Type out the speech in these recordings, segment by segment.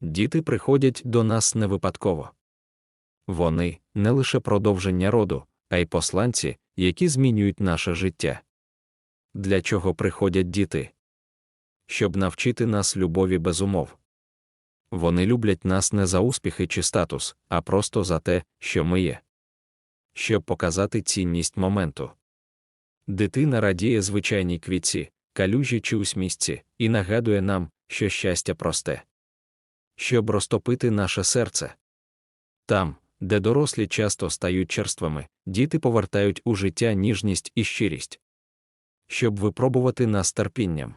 Діти приходять до нас не випадково. Вони не лише продовження роду, а й посланці, які змінюють наше життя. Для чого приходять діти? Щоб навчити нас любові без умов. Вони люблять нас не за успіхи чи статус, а просто за те, що ми є. Щоб показати цінність моменту. Дитина радіє звичайній квітці, калюжі чи усмісці, і нагадує нам, що щастя просте. Щоб розтопити наше серце. Там, де дорослі часто стають черствами, діти повертають у життя ніжність і щирість. Щоб випробувати нас терпінням.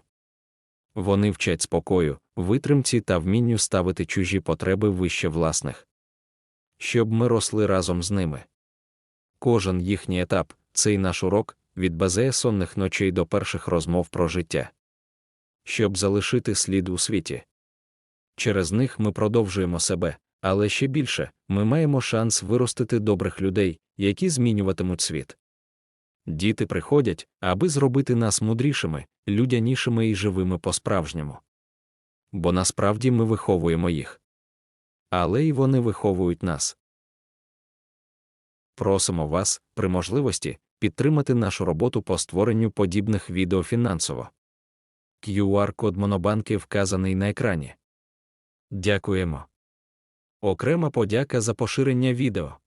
Вони вчать спокою, витримці та вмінню ставити чужі потреби вище власних. Щоб ми росли разом з ними. Кожен їхній етап цей наш урок від базея сонних ночей до перших розмов про життя. Щоб залишити слід у світі. Через них ми продовжуємо себе, але ще більше ми маємо шанс виростити добрих людей, які змінюватимуть світ. Діти приходять, аби зробити нас мудрішими, людянішими і живими по-справжньому. Бо насправді ми виховуємо їх. Але й вони виховують нас. Просимо вас, при можливості, підтримати нашу роботу по створенню подібних відео фінансово. QR-код Монобанки вказаний на екрані. Дякуємо. Окрема подяка за поширення відео.